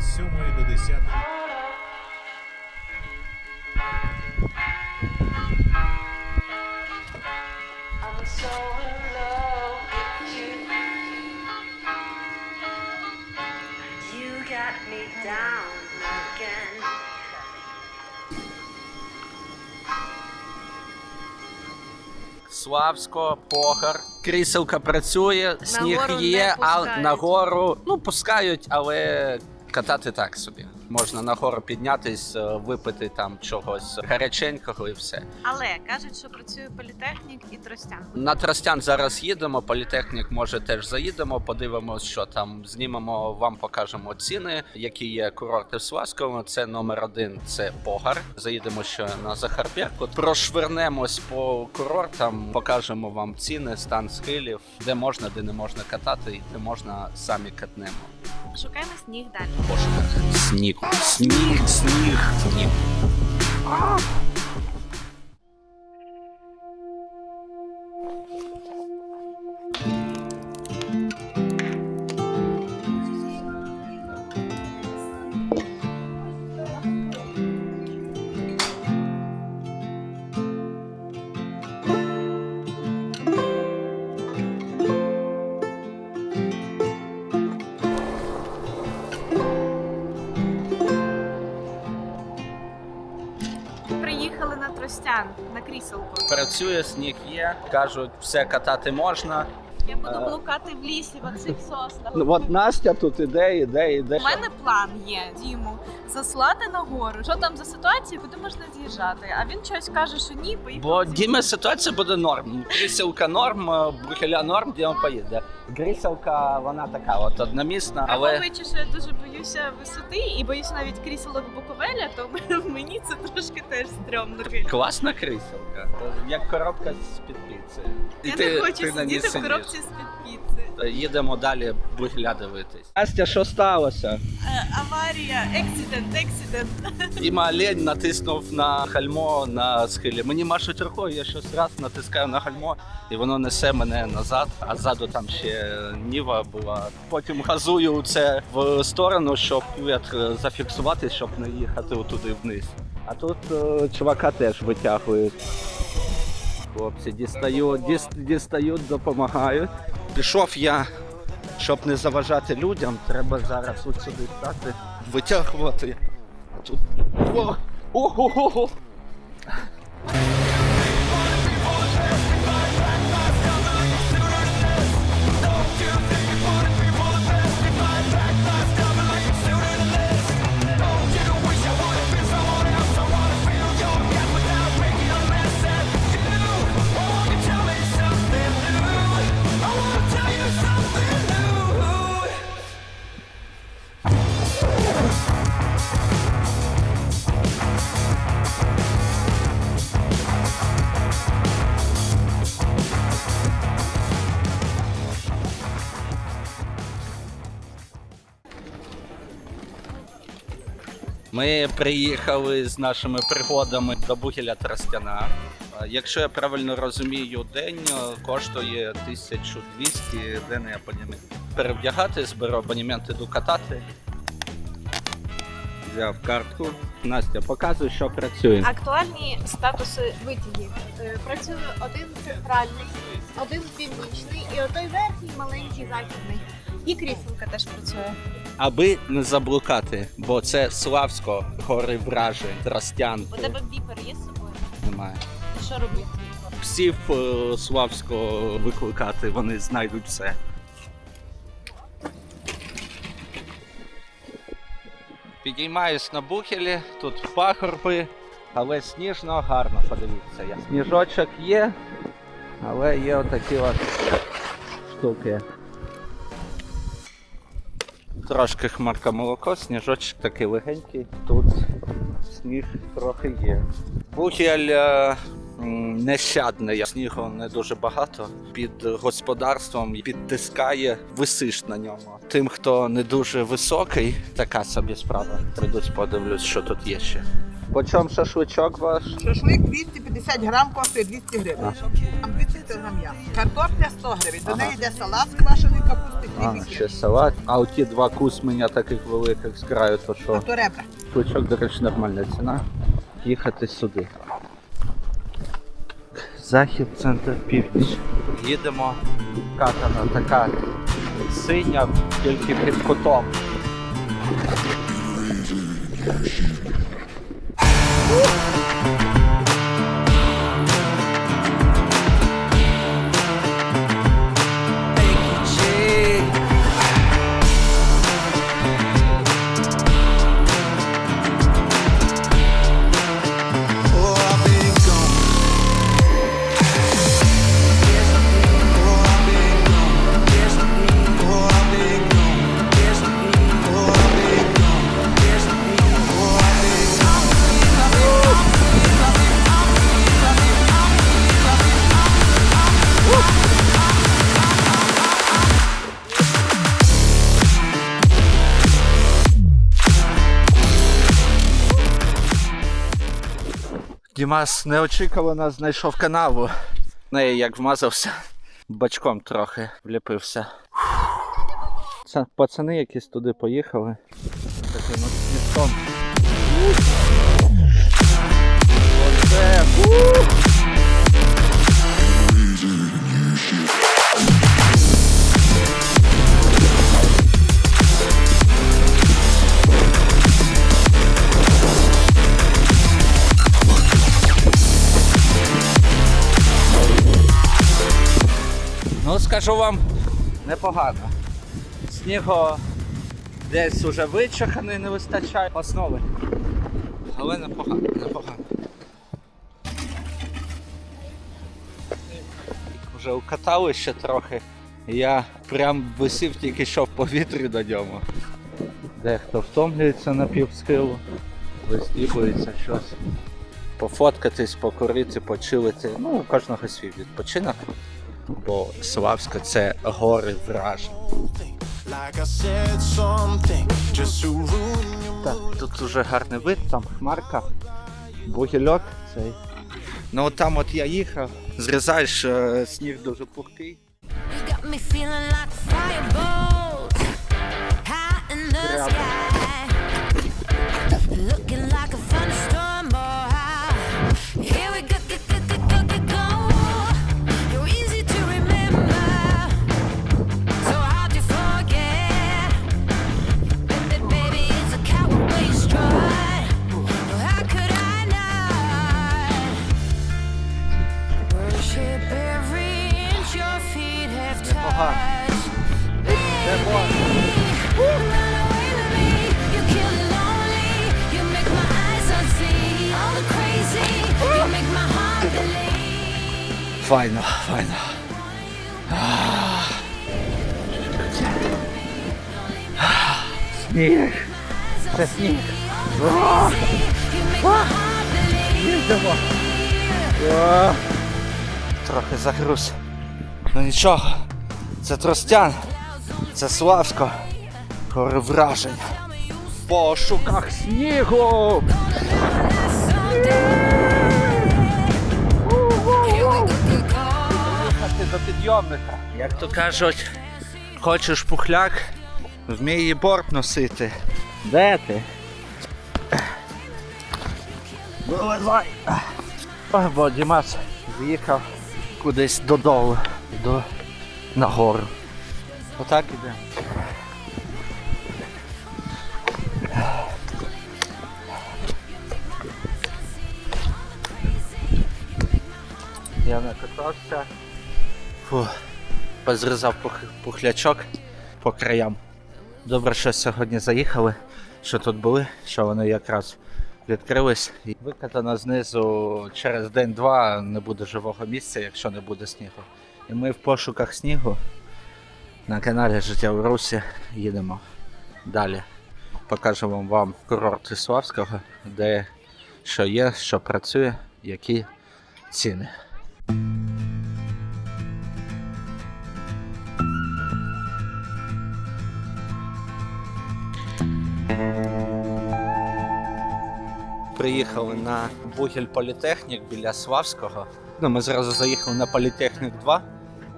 з 7 до 10. I'm so in love with you. You got me down again. Славсько, Погар. Кріселка працює, сніг є, а пускають. на ну пускають, але катати так собі. Можна на гору піднятись, е, випити там чогось гаряченького і все. Але кажуть, що працює політехнік і Тростян. На Тростян зараз їдемо. Політехнік може теж заїдемо. Подивимось, що там знімемо. Вам покажемо ціни, які є курорти в Славському. Це номер один. Це Погар. Заїдемо ще на Захарбєрку. Прошвернемось по курортам, покажемо вам ціни, стан схилів, де можна, де не можна катати, і де можна самі катнемо. Шукаємо сніг далі. Пошукати сніг, сніг, сніг, сніг. Приїхали на Тростян на кріселку. Працює, сніг є. Кажуть, все катати можна. Я буду Е. блукати в лісі в оцих соснах. Ну, от Настя тут іде, іде, іде. У мене план є Діму заслати на гору. Що там за ситуація, куди можна з'їжджати? А він щось каже, що ні, поїхали. Бо Діме ситуація буде норм. Кріселка норм, е, Бухеля норм, Діма поїде. Гріселка, вона така, от одномісна, але Враховуючи, що я дуже боюся висоти і боюся навіть кріселок Буковеля, то мені це трошки теж стрьомно. класна кріселка. Як коробка з-під піци. І Я не хочу ти на ній сидіти в сидиш. коробці з-під піци. Їдемо далі дивитись. Настя, що сталося? Е, аварія, ексидент, ексидент. Діма Олень натиснув на гальмо на схилі. Мені машуть рукою, я щось раз натискаю на гальмо, і воно несе мене назад, а ззаду там ще ніва була. Потім газую це в сторону, щоб вітр зафіксувати, щоб не їхати туди вниз. А тут е, чувака теж витягують. Хлопці дістають, дістають, допомагають. Пішов я, щоб не заважати людям, треба зараз от сюди стати, витягувати. Тут. О! Приїхали з нашими пригодами до Бугеля Тростяна. Якщо я правильно розумію, день коштує 1200 денний абонемент. Перевдягати, зберу абонемент, іду катати. Взяв картку. Настя, показуй, що працює. Актуальні статуси витягів. Е, Працює один центральний, один північний і отой верхній маленький західний. І кріселка теж працює. Аби не заблукати, бо це Славсько, гори вражі, Тростян. У тебе біпер є з собою? Немає. І що робити? Псів е, Славсько викликати, вони знайдуть все. Підіймаюсь на бухелі, тут пагорби, але сніжно, гарно, подивіться. Я. Сніжочок є, але є отакі от штуки. Трошки хмарка молоко, сніжочок такий легенький. Тут сніг трохи є. Бухель е, м, нещадний, снігу не дуже багато. Під господарством підтискає, висиш на ньому. Тим, хто не дуже високий, така собі справа. Прийдуть, подивлюсь, що тут є ще. По чому шашличок ваш? Шашлик 250 грам коштує 200 гривень. Там 200 грам м'яса. Картопля 100 гривень. До неї йде салат з квашеної капусти, А, ще салат. А оті два кусменя таких великих з краю, то А то ребра. Швачок, до речі, нормальна ціна. Їхати сюди. Захід, центр, північ. Їдемо. Катана така синя, тільки під кутом. Дімас неочікувано знайшов канаву. Неї як вмазався, бачком трохи вліпився. Це пацани якісь туди поїхали. Таким містом. Оце, скажу вам, непогано. Снігу десь уже вичаханий, не вистачає основи. Але непогано, непогано. Вже укатали ще трохи. Я прям висів тільки що в повітрі до ньому. Дехто втомлюється на півсхилу, вистібується щось. Пофоткатись, покурити, почилити. Ну, у кожного свій відпочинок. Бо Славська це гори вражень. Так, тут уже гарний вид, там хмарка, бугільок цей. Ну там от я їхав, зрізаєш, е, сніг дуже пухкий. You Це сніг. Трохи загруз. Ну нічого. Це Тростян. Це Славсько. Гори вражень. В пошуках снігу. Їхати до підйомника. Як то кажуть, хочеш пухляк, вмій і борт носити. Де ти? Вилазай. Бо Дімас з'їхав кудись додолу, до нагору. Отак іде. Я накатався. Фу. Позрізав пух- пухлячок по краям. Добре, що сьогодні заїхали, що тут були, що вони якраз відкрились. Викатано знизу через день-два не буде живого місця, якщо не буде снігу. І ми в пошуках снігу на каналі Життя в Русі їдемо далі. Покажемо вам курорт Іславського, де що є, що працює, які ціни. Приїхали на Бугіль Політехнік біля Славського. Ну, ми зразу заїхали на Політехнік 2.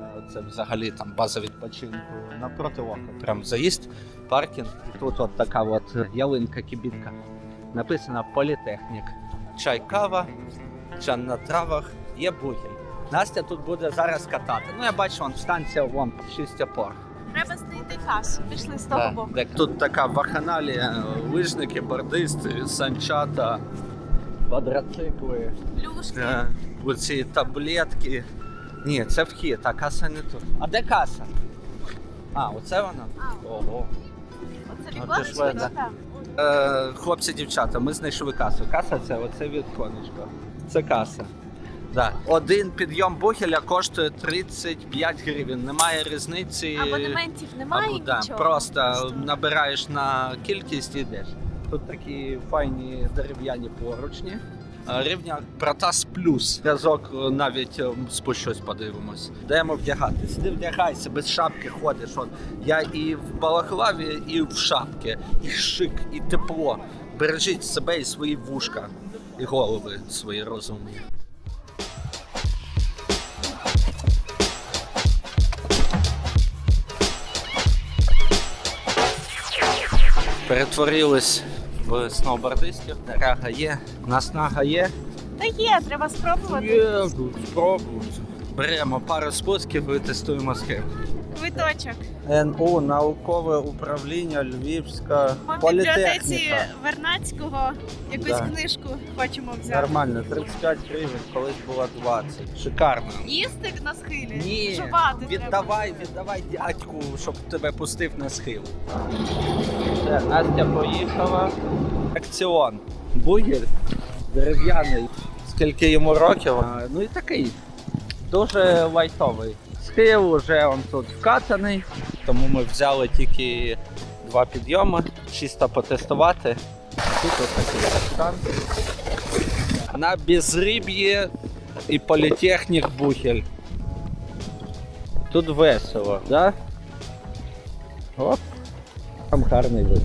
Е, Це взагалі там база відпочинку напроти ока. Прям заїзд, паркінг. І тут от така от ялинка кібітка. Написано політехнік. Чай, кава, чан на травах, є бугель. Настя тут буде зараз катати. Ну я бачу, вон станція вон шість опор. Треба знайти касу. Пішли з того боку. Тут така вакханалія, лижники, бордисти, санчата, квадроцикли. Плюшки. Е, Оці таблетки. Ні, це вхід, а каса не тут. А де каса? А, оце вона? А. Ого. Оце ти ж віконечко, видно. да, там. Е, хлопці, дівчата, ми знайшли касу. Каса це оце віконечко. Це каса. Да. Один підйом бугеля коштує 35 гривень. Немає різниці. Абонементів немає Або, да, нічого. просто набираєш на кількість і йдеш. Тут такі файні дерев'яні поручні. Рівня Протас плюс. Зв'язок е, навіть е, спущусь, подивимось. Йдемо вдягатись. Ти вдягайся, без шапки ходиш. От. Я і в балаклаві, і в шапці. І шик, і тепло. Бережіть себе і свої вушка, і голови свої розумні. Перетворились в сноубордистів. Рага є, наснага є. Та є, треба спробувати. Є, спробують. Беремо пару спусків і тестуємо схему. Квиточок. НУ, наукове управління Львівська По бібліотеці політехніка. Вернацького якусь Да. книжку хочемо взяти. Нормально, 35 гривень, колись було 20. Шикарно. Їсти на схилі? Ні, Жувати треба. віддавай, віддавай дядьку, щоб тебе пустив на схил. Все, Настя поїхала. Акціон. Бугель дерев'яний. Скільки йому років? А, ну і такий. Дуже лайтовий. Схил вже он тут вкатаний, тому ми взяли тільки два підйоми, чисто потестувати. Тут ось такий стан. На безриб'ї і політехнік Бухель. Тут весело, да? Оп. Там гарний вид.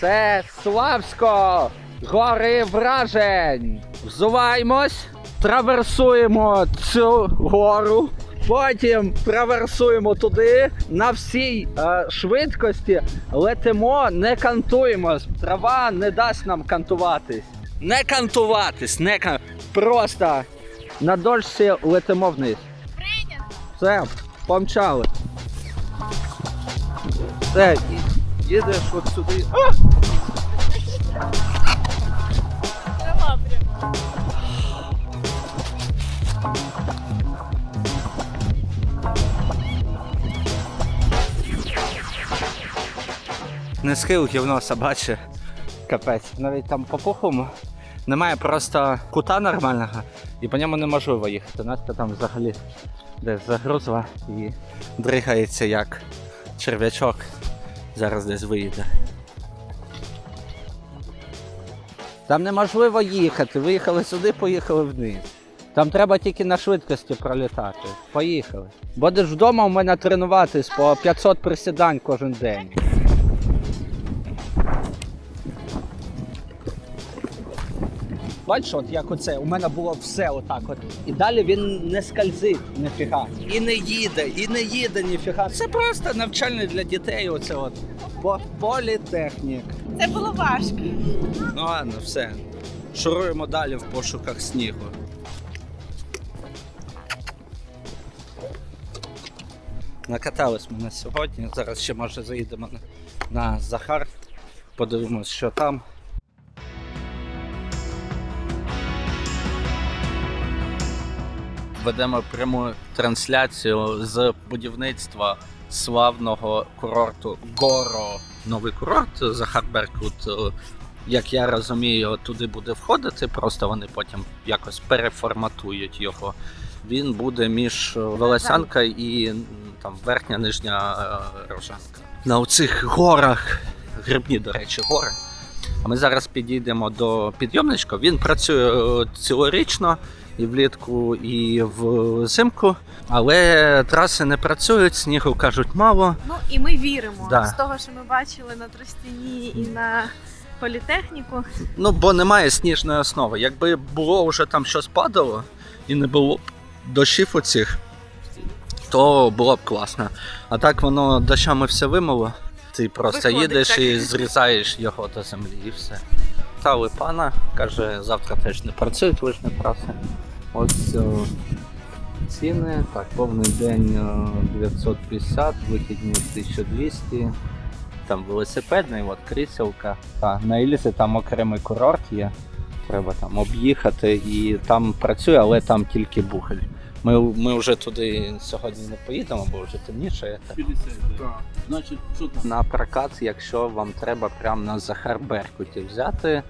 Це Славсько! Гори вражень! Взуваємось, траверсуємо цю гору, потім траверсуємо туди, на всій е, швидкості летимо, не кантуємо. Трава не дасть нам кантуватись. Не кантуватись, не кан... Просто на дошці летимо вниз. Все, помчали. Все, їдеш от сюди. А! Не схил гівно собаче. Капець. Навіть там по пухому немає просто кута нормального і по ньому неможливо їхати. Настя там взагалі десь загрузла і дригається як черв'ячок. Зараз десь виїде. Там неможливо їхати. Виїхали сюди, поїхали вниз. Там треба тільки на швидкості пролітати. Поїхали. Будеш вдома у мене тренуватись по 500 присідань кожен день. Бачиш, от як оце, у мене було все отак от. І далі він не скользить ніфіга. І не їде, і не їде ніфіга. Це просто навчальне для дітей. Оце от. По- Політехнік. Це було важко. Ну ладно, все. Шуруємо далі в пошуках снігу. Накатались ми на сьогодні. Зараз ще може заїдемо на, на Захар. Подивимось, що там. Ведемо пряму трансляцію з будівництва славного курорту Горо. Новий курорт Захар Беркут. е, Як я розумію, туди буде входити, просто вони потім якось переформатують його. Він буде між Волосянка і там верхня нижня е, Рожанка. На оцих горах, грибні, до речі, гори. А ми зараз підійдемо до підйомничка. Він працює е, цілорічно і влітку, і взимку, але траси не працюють, снігу кажуть мало. Ну і ми віримо Да. з того, що ми бачили на Тростяні і на політехніку. Ну, бо немає сніжної основи. Якби було вже там щось падало і не було б дощів оцих, то було б класно. А так воно дощами все вимило. Ти просто Виходить, їдеш так. і зрізаєш його до землі і все. Стали пана, каже, завтра теж не працюють лижні траси. Ось о, ціни. Так, повний день о, 950, вихідні 1200. Там велосипедний, от кріселка. Та, на Ілізі там окремий курорт є. Треба там об'їхати і там працює, але там тільки бухель. Ми, ми вже туди сьогодні не поїдемо, бо вже темніше. Значить, що там? На прокат, якщо вам треба прямо на Захар Беркуті взяти,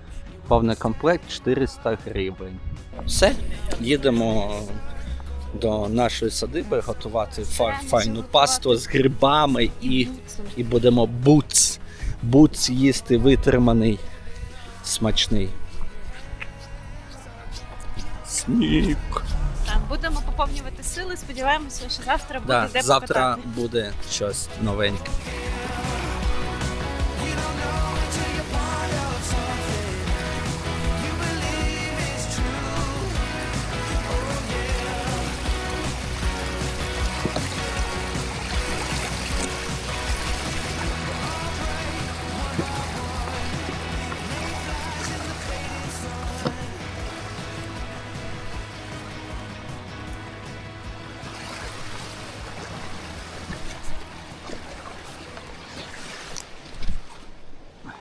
повний комплект 400 гривень. Все, їдемо до нашої садиби готувати фа- файну пасту з грибами і, і будемо буц. Буц їсти витриманий, смачний. Сніг. Поповнювати сили. Сподіваємося, що завтра буде Да, де завтра покатати. буде щось новеньке.